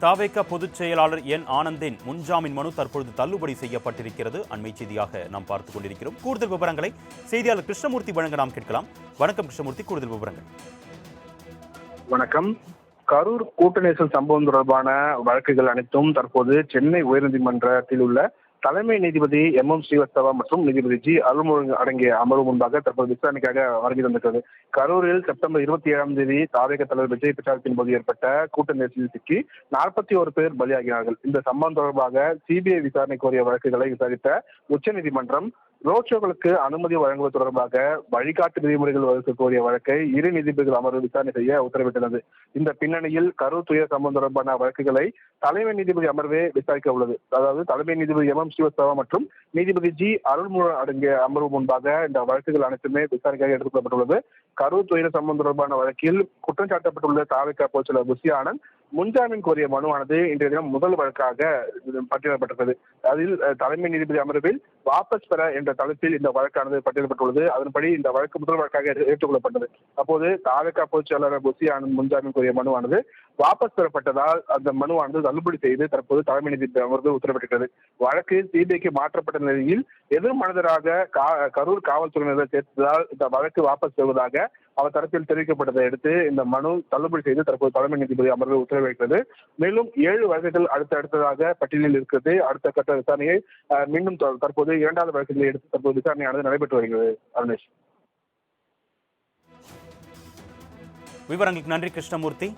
தாவேக பொதுச் செயலாளர் என் ஆனந்தின் முன்ஜாமீன் மனு தற்பொழுது தள்ளுபடி செய்யப்பட்டிருக்கிறது. அண்மை செய்தியாக நாம் பார்த்துக் கொண்டிருக்கிறோம். கூடுதல் விவரங்களை செய்தியாளர் கிருஷ்ணமூர்த்தி வழங்க நாம் கேட்கலாம். வணக்கம் கிருஷ்ணமூர்த்தி கூடுதல் விவரங்கள். வணக்கம். கரூர் கூட்ட நெரிசல் சம்பவம் தொடர்பான வழக்குகள் அனைத்தும் தற்போது சென்னை உயர்நீதிமன்றத்தில் உள்ள தலைமை நீதிபதி எம் எம் ஸ்ரீவஸ்தவா மற்றும் நீதிபதி ஜி அருள்முருகன் அடங்கிய அமர்வு முன்பாக தற்போது விசாரணைக்காக வருகை தந்திருக்கிறது. கரூரில் செப்டம்பர் இருபத்தி ஏழாம் தேதி தாவேக தலைவர் விஜய் பிரச்சாரத்தின் போது ஏற்பட்ட கூட்ட நெரிசலில் சிக்கி நாற்பத்தி ஒரு பேர் பலியாகினார்கள். இந்த சம்பவம் தொடர்பாக சிபிஐ விசாரணை கோரிய வழக்குகளை விசாரித்த உச்சநீதிமன்றம் ரோட் ஷோக்களுக்கு அனுமதி வழங்குவது தொடர்பாக வழிகாட்டு விதிமுறைகள் வகுக்க கோரிய வழக்கை இரு நீதிபதிகள் அமர்வு விசாரணை செய்ய உத்தரவிட்டுள்ளது இந்த பின்னணியில் கரூர் துயர் சம்பவம் தொடர்பான வழக்குகளை தலைமை நீதிபதி அமர்வே விசாரிக்க உள்ளது. அதாவது தலைமை நீதிபதி எம். எம். ஸ்ரீவஸ்தவா மற்றும் நீதிபதி ஜி. அருள்முருகன் அடங்கிய அமர்வு முன்பாக இந்த வழக்குகள் அனைத்துமே விசாரணைக்காக எடுத்துக்கொள்ளப்பட்டுள்ளது. கரூர் துயர சம்பவம் தொடர்பான வழக்கில் குற்றம் சாட்டப்பட்டுள்ள தாவிக போச்சலர் புசி ஆனந்த் முன்ஜாமீன் கோரிய மனுவானது இன்றைய தினம் முதல் வழக்காக பட்டியலிடப்பட்டிருக்கிறது அதில் தலைமை நீதிபதி அமர்வில் வாபஸ் பெற என்ற தலைப்பில் இந்த வழக்கானது பட்டியலிடப்பட்டுள்ளது அதன்படி இந்த வழக்கு முதல் வழக்காக ஏற்றுக்கொள்ளப்பட்டது. அப்போது தாலுகா பொதுச் செயலாளர் புசி ஆனந்த் முன்ஜாமீன் கோரிய மனுவானது வாபஸ் பெறப்பட்டதால் அந்த மனுவானது தள்ளுபடி செய்து தற்போது தலைமை நீதிபதி அமர்வு உத்தரவிட்டிருக்கிறது. வழக்கு சிபிஐக்கு மாற்றப்பட்ட நிலையில் எதிர்மனதராக கா- கரூர் காவல்துறையினர் சேர்த்ததால் இந்த வழக்கு வாபஸ் பெறுவதாக அவர் தரப்பில் தெரிவிக்கப்பட்டதை அடுத்து இந்த மனு தள்ளுபடி செய்து தற்போது தலைமை நீதிபதி அமர்வு உத்தரவிடுகிறது மேலும் ஏழு வழக்குகள் அடுத்த அடுத்ததாக பட்டியலில் இருக்கிறது. அடுத்த கட்ட விசாரணையை மீண்டும் தற்போது இரண்டாவது வழக்குகளை எடுத்து தற்போது விசாரணையானது நடைபெற்று வருகிறது. அருணேஷ். விவரங்களுக்கு நன்றி கிருஷ்ணமூர்த்தி.